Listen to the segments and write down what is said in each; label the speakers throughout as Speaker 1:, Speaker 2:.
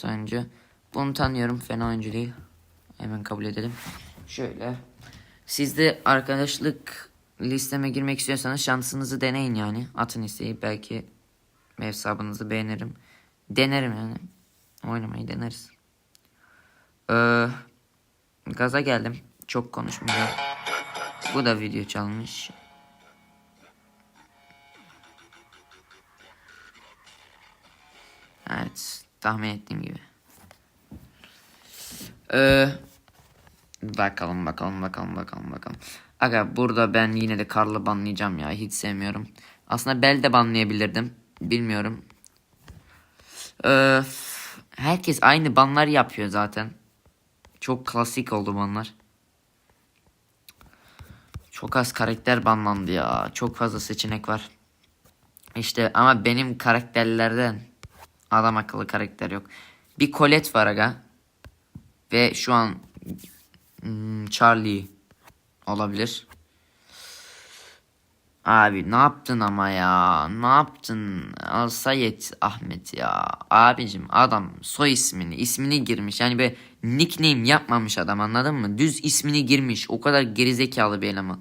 Speaker 1: kötü oyuncu. Bunu tanıyorum. Fena oyuncu değil. Hemen kabul edelim. Şöyle. Siz de arkadaşlık listeme girmek istiyorsanız şansınızı deneyin yani. Atın isteği. Belki hesabınızı beğenirim. Denerim yani. Oynamayı deneriz. Ee, gaza geldim. Çok konuşmayacağım. Bu da video çalmış. Evet. Tahmin ettiğim gibi. Ee, bakalım bakalım bakalım bakalım bakalım. Aga burada ben yine de Karl'ı banlayacağım ya. Hiç sevmiyorum. Aslında Bel de banlayabilirdim. Bilmiyorum. Ee, herkes aynı banlar yapıyor zaten. Çok klasik oldu banlar. Çok az karakter banlandı ya. Çok fazla seçenek var. İşte ama benim karakterlerden adam akıllı karakter yok. Bir Colette var aga. Ve şu an hmm, Charlie olabilir. Abi ne yaptın ama ya? Ne yaptın? Alsayet Ahmet ya. Abicim adam soy ismini, ismini girmiş. Yani be nickname yapmamış adam anladın mı? Düz ismini girmiş. O kadar gerizekalı bir eleman.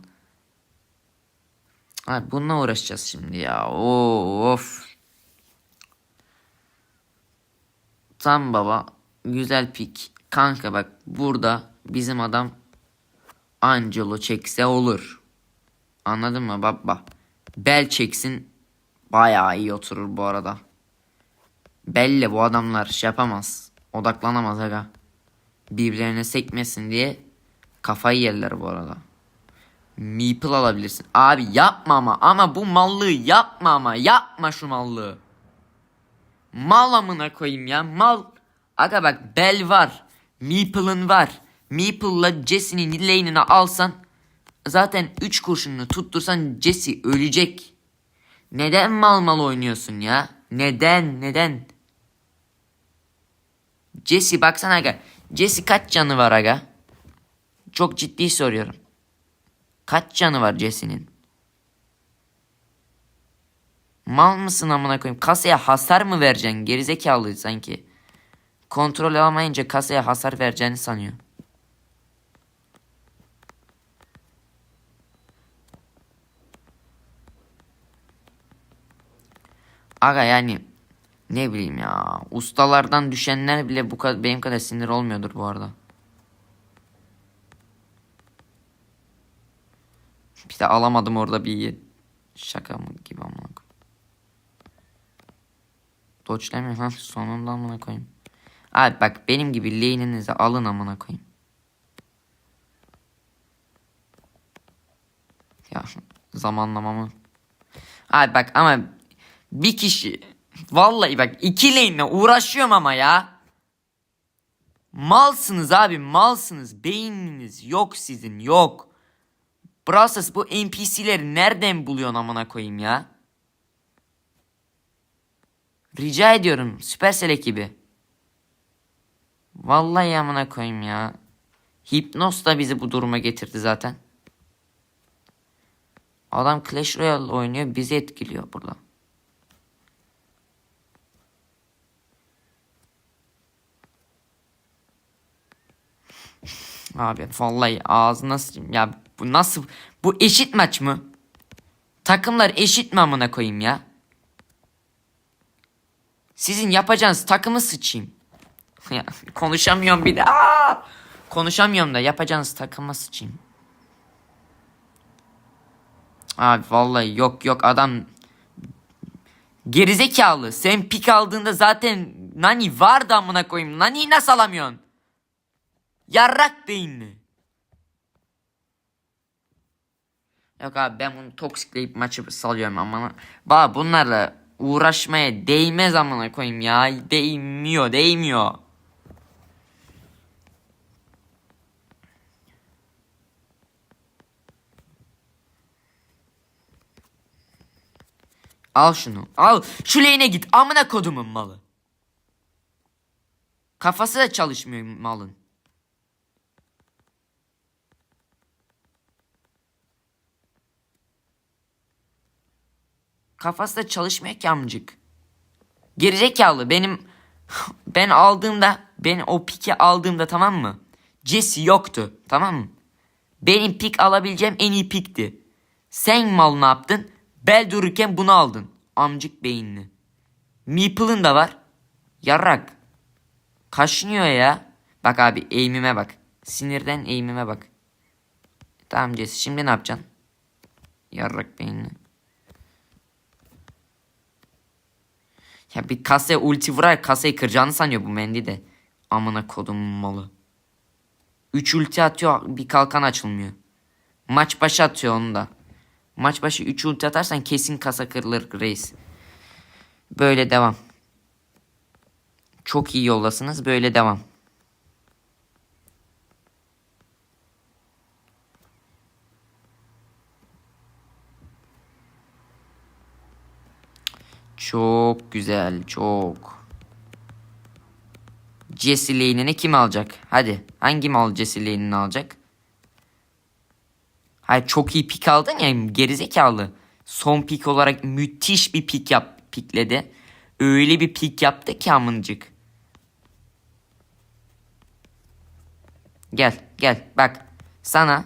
Speaker 1: Abi bununla uğraşacağız şimdi ya. Oo, of. Tam baba. Güzel pik. Kanka bak burada bizim adam Angelo çekse olur. Anladın mı baba? Bel çeksin bayağı iyi oturur bu arada. Belle bu adamlar şey yapamaz. Odaklanamaz aga. Birbirlerine sekmesin diye kafayı yerler bu arada. Meeple alabilirsin. Abi yapma ama ama bu mallığı yapma ama yapma şu mallığı. Mal amına koyayım ya mal. Aga bak Bel var. Meeple'ın var. Meeple'la Jesse'nin lane'ini alsan zaten 3 kurşununu tuttursan Jesse ölecek. Neden mal mal oynuyorsun ya? Neden? Neden? Jesse baksana aga. Jesse kaç canı var aga? Çok ciddi soruyorum. Kaç canı var Jesse'nin? Mal mısın amına koyayım? Kasaya hasar mı vereceksin? Gerizekalı sanki. Kontrol alamayınca kasaya hasar vereceğini sanıyor. Aga yani ne bileyim ya. Ustalardan düşenler bile bu kadar benim kadar sinir olmuyordur bu arada. Bir de alamadım orada bir şaka mı gibi amına Doçlemiyor ha sonunda amına koyayım. Abi bak benim gibi lane'inizi alın amına koyayım. Ya zamanlamamı. Abi bak ama bir kişi vallahi bak iki lane'le uğraşıyorum ama ya. Malsınız abi malsınız. Beyniniz yok sizin yok. Brasas bu NPC'leri nereden buluyorsun amına koyayım ya? Rica ediyorum Supercell ekibi. Vallahi amına koyayım ya. Hipnos da bizi bu duruma getirdi zaten. Adam Clash Royale oynuyor bizi etkiliyor burada. Abi vallahi ağzına sıçayım. Ya bu nasıl bu eşit maç mı? Takımlar eşit mi amına koyayım ya? Sizin yapacağınız takımı sıçayım. Konuşamıyorum bir de. Konuşamıyorum da yapacağınız takıma sıçayım. Abi vallahi yok yok adam gerizekalı. Sen pik aldığında zaten Nani vardı amına koyayım. Nani'yi nasıl alamıyorsun? Yarrak beyinli. Yok abi ben bunu toksikleyip maçı salıyorum ama ba bunlarla uğraşmaya değmez amına koyayım ya. Değmiyor, değmiyor. Al şunu. Al. Şu lane'e git. Amına kodumun malı. Kafası da çalışmıyor malın. Kafası da çalışmıyor ki amcık. Gerizekalı benim Ben aldığımda ben o piki aldığımda tamam mı? Jesse yoktu tamam mı? Benim pik alabileceğim en iyi pikti. Sen mal ne yaptın? Bel dururken bunu aldın. Amcık beyinli. Meeple'ın da var. Yarrak. Kaşınıyor ya. Bak abi eğimime bak. Sinirden eğimime bak. Tamam Jesse şimdi ne yapacaksın? Yarrak beyinli. Ya bir kasaya ulti vurar kasayı kıracağını sanıyor bu Mendy de. Amına kodumun malı. 3 ulti atıyor bir kalkan açılmıyor. Maç başı atıyor onu da. Maç başı 3 ulti atarsan kesin kasa kırılır reis. Böyle devam. Çok iyi yoldasınız böyle devam. Çok güzel çok. Jesse lane'ini kim alacak? Hadi hangi mal Jesse lane'ini alacak? Hayır çok iyi pik aldın ya gerizekalı. Son pik olarak müthiş bir pik yap pikledi. Öyle bir pik yaptı ki amıncık. Gel gel bak sana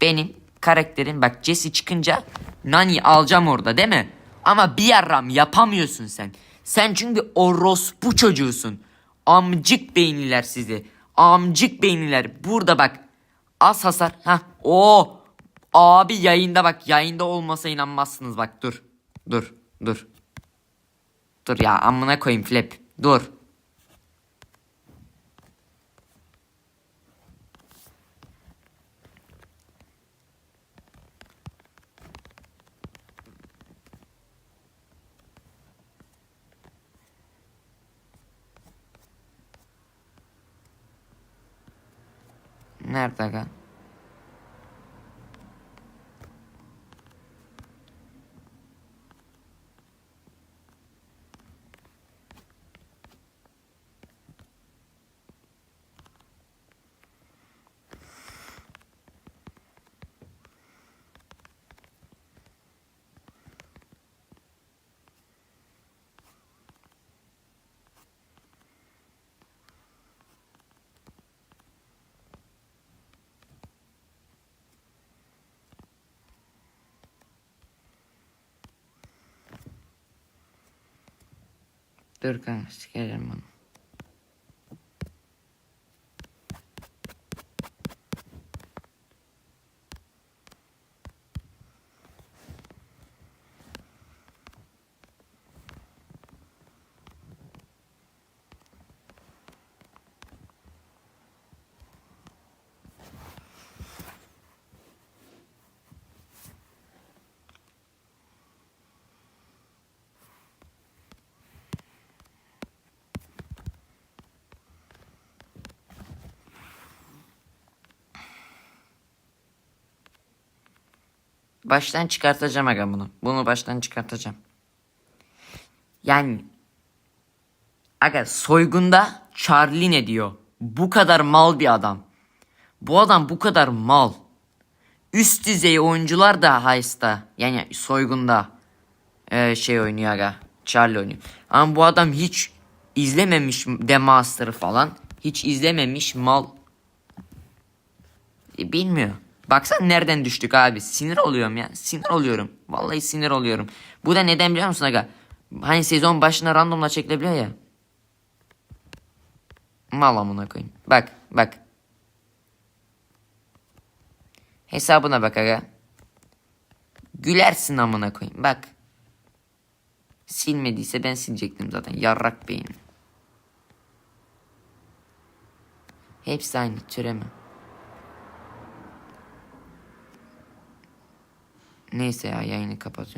Speaker 1: benim karakterim bak Jesse çıkınca Nani alacağım orada değil mi? Ama bir yarram yapamıyorsun sen. Sen çünkü orospu çocuğusun. Amcık beyniler sizi. Amcık beyniler. Burada bak. Az hasar. Ha. O. Abi yayında bak. Yayında olmasa inanmazsınız bak. Dur. Dur. Dur. Dur ya amına koyayım flap. Dur. Nerede aga? Dur kanka. Baştan çıkartacağım aga bunu. Bunu baştan çıkartacağım. Yani aga soygunda Charlie ne diyor? Bu kadar mal bir adam. Bu adam bu kadar mal. Üst düzey oyuncular da Heist'ta yani soygunda ee, şey oynuyor aga. Charlie oynuyor. Ama bu adam hiç izlememiş The Master'ı falan. Hiç izlememiş mal. E, bilmiyor. Baksana nereden düştük abi. Sinir oluyorum ya. Sinir oluyorum. Vallahi sinir oluyorum. Bu da neden biliyor musun aga? Hani sezon başına randomla çekilebiliyor ya. Mal amına koyayım. Bak bak. Hesabına bak aga. Gülersin amına koyayım. Bak. Silmediyse ben silecektim zaten. Yarrak beyin. Hepsi aynı türeme. Neyse ya yayını kapatıyorum.